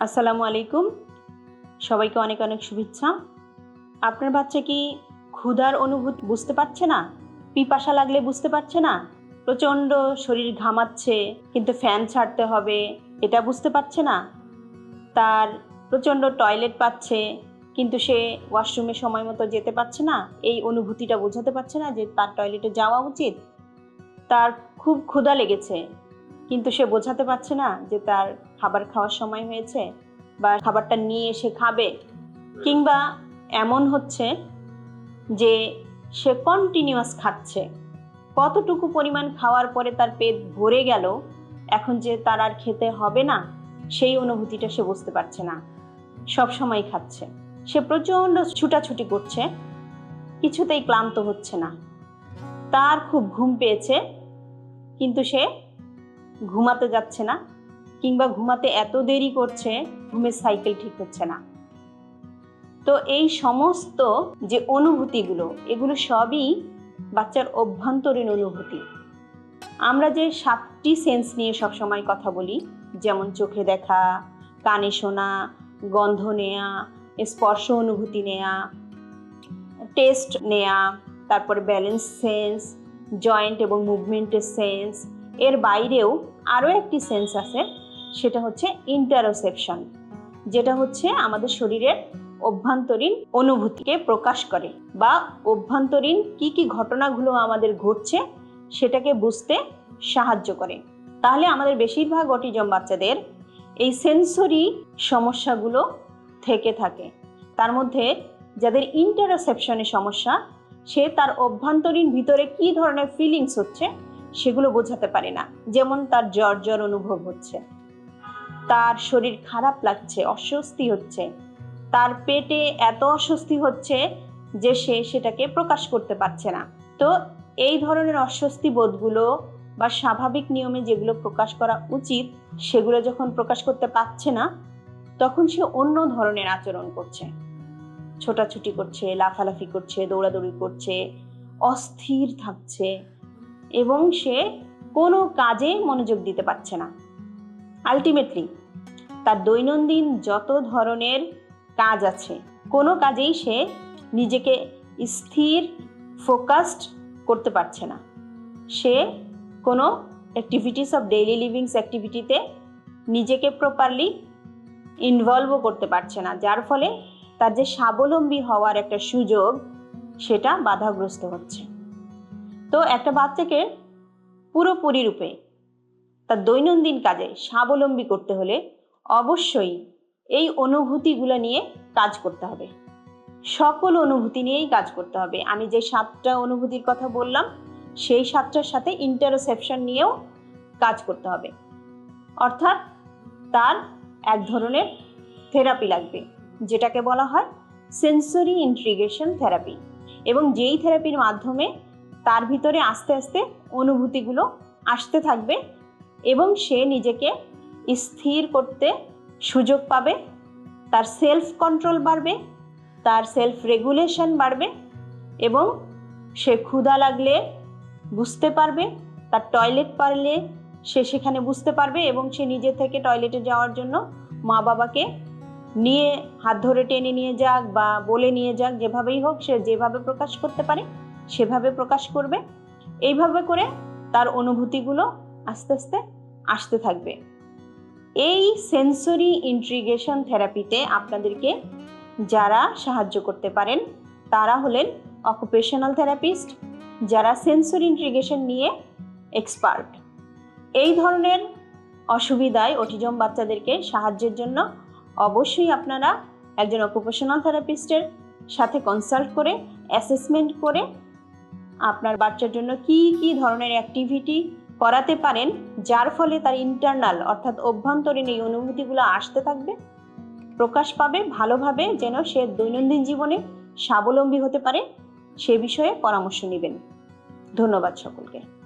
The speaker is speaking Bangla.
আসসালামু আলাইকুম। সবাইকে অনেক অনেক শুভেচ্ছা। আপনার বাচ্চা কি ক্ষুধার অনুভূতি বুঝতে পারছে না? পিপাসা লাগলে বুঝতে পারছে না? প্রচণ্ড শরীর ঘামাচ্ছে, কিন্তু ফ্যান ছাড়তে হবে, এটা বুঝতে পারছে না? তার প্রচণ্ড টয়লেট পাচ্ছে, কিন্তু সে ওয়াশরুমে সময় মতো যেতে পারছে না। এই অনুভূতিটা বোঝাতে পারছে না যে তার টয়লেটে যাওয়া উচিত। তার খুব ক্ষুধা লেগেছে, কিন্তু সে বোঝাতে পারছে না যে তার খাবার খাওয়ার সময় হয়েছে বা খাবারটা নিয়ে এসে খাবে কিংবা এমন হচ্ছে যে সে কন্টিনিউয়াস খাচ্ছে। কতটুকু পরিমাণ খাওয়ার পরে তার পেট ভরে গেল, এখন যে তার আর খেতে হবে না, সেই অনুভূতিটা সে বুঝতে পারছে না। সব সময় খাচ্ছে। সে প্রচণ্ড ছুটাছুটি করছে, কিছুতেই ক্লান্ত হচ্ছে না। তার খুব ঘুম পেয়েছে, কিন্তু সে ঘুমাতে যাচ্ছে না। কিংবা ঘুমাতে এত দেরি করছে, ঘুমের সাইকেল ঠিক হচ্ছে না। তো এই সমস্ত যে অনুভূতিগুলো, এগুলো সবই বাচ্চার অভ্যন্তরীণ অনুভূতি। আমরা যে সাতটি সেন্স নিয়ে সবসময় কথা বলি, যেমন চোখে দেখা, কানে শোনা, গন্ধ নেয়া, স্পর্শ অনুভূতি নেয়া টেস্ট নেয়া, তারপরে ব্যালেন্স সেন্স জয়েন্ট এবং মুভমেন্টের সেন্স এর বাইরেও আরও একটি সেন্স আছে সেটা হচ্ছে ইন্টারোসেপশন যেটা হচ্ছে আমাদের শরীরের অভ্যন্তরীণ অনুভূতিকে প্রকাশ করে বা অভ্যন্তরীণ কি কি ঘটনাগুলো আমাদের ঘটছে সেটাকে বুঝতে সাহায্য করে। তাহলে আমাদের বেশিরভাগ অটিজম বাচ্চাদের এই সেন্সরি সমস্যাগুলো থেকে থাকে। তার মধ্যে যাদের ইন্টারোসেপশনের সমস্যা, সে তার অভ্যন্তরীণ ভিতরে কি ধরনের ফিলিংস হচ্ছে সেগুলো বোঝাতে পারে না। যেমন তার জ্বর জ্বর অনুভব হচ্ছে। তার শরীর খারাপ লাগছে, অস্বস্তি হচ্ছে। তার পেটে এত অস্বস্তি হচ্ছে যে সে সেটাকে প্রকাশ করতে পারছে না। তো এই ধরনের অস্বস্তি বোধগুলো বা স্বাভাবিক নিয়মে যেগুলো প্রকাশ করা উচিত, সেগুলো যখন প্রকাশ করতে পারছে না, তখন সে অন্য ধরনের আচরণ করছে। ছোটাছুটি করছে, লাফালাফি করছে, দৌড়াদৌড়ি করছে, অস্থির থাকছে এবং সে কোনো কাজে মনোযোগ দিতে পারছে না। আলটিমেটলি তার দৈনন্দিন যত ধরনের কাজ আছে, কোনো কাজেই সে নিজেকে স্থির ফোকাসড করতে পারছে না। সে কোনো অ্যাক্টিভিটিস অফ ডেইলি লিভিংস অ্যাক্টিভিটিতে নিজেকে প্রপারলি ইনভলভও করতে পারছে না, যার ফলে তার যে স্বাবলম্বী হওয়ার একটা সুযোগ, সেটা বাধাগ্রস্ত হচ্ছে। তো একটা বাচ্চাকে পুরোপুরি রূপে তার দৈনন্দিন কাজে স্বাবলম্বী করতে হলে অবশ্যই এই অনুভূতিগুলো নিয়ে কাজ করতে হবে। সকল অনুভূতি নিয়েই কাজ করতে হবে। আমি যে সাতটা অনুভূতির কথা বললাম, সেই সাতটার সাথে ইন্টারোসেপশন নিয়েও কাজ করতে হবে। অর্থাৎ তার এক ধরনের থেরাপি লাগবে, যেটাকে বলা হয় সেন্সরি ইন্ট্রিগেশন থেরাপি এবং যেই থেরাপির মাধ্যমে তার ভিতরে আস্তে আস্তে অনুভূতিগুলো আসতে থাকবে এবং সে নিজেকে স্থির করতে সুযোগ পাবে, তার সেলফ কন্ট্রোল বাড়বে, তার সেলফ রেগুলেশন বাড়বে এবং সে ক্ষুধা লাগলে বুঝতে পারবে, তার টয়লেট পারলে সে সেখানে বুঝতে পারবে এবং সে নিজে থেকে টয়লেটে যাওয়ার জন্য মা বাবাকে নিয়ে হাত ধরে টেনে নিয়ে যাক বা বলে নিয়ে যাক, যেভাবেই হোক সে যেভাবে প্রকাশ করতে পারে, সেভাবে প্রকাশ করবে। এইভাবে করে তার অনুভূতিগুলো আস্তে আস্তে আসতে থাকবে। এই সেন্সরি ইন্ট্রিগেশন থেরাপিতে আপনাদেরকে যারা সাহায্য করতে পারেন, তারা হলেন অকুপেশনাল থেরাপিস্ট যারা সেন্সরি ইন্ট্রিগেশন নিয়ে এক্সপার্ট এই ধরনের অসুবিধায় অটিজম বাচ্চাদেরকে সাহায্যের জন্য অবশ্যই আপনারা একজন অকুপেশনাল থেরাপিস্টের সাথে কনসাল্ট করে অ্যাসেসমেন্ট করে আপনার বাচ্চার জন্য কি কি ধরনের অ্যাক্টিভিটি করাতে পারেন, যার ফলে তার ইন্টারনাল অর্থাৎ অভ্যন্তরীণ এই অনুভূতিগুলো আসতে থাকবে। প্রকাশ পাবে ভালোভাবে যেন সে দৈনন্দিন জীবনে স্বাবলম্বী হতে পারে, সে বিষয়ে পরামর্শ নেবেন। ধন্যবাদ সকলকে।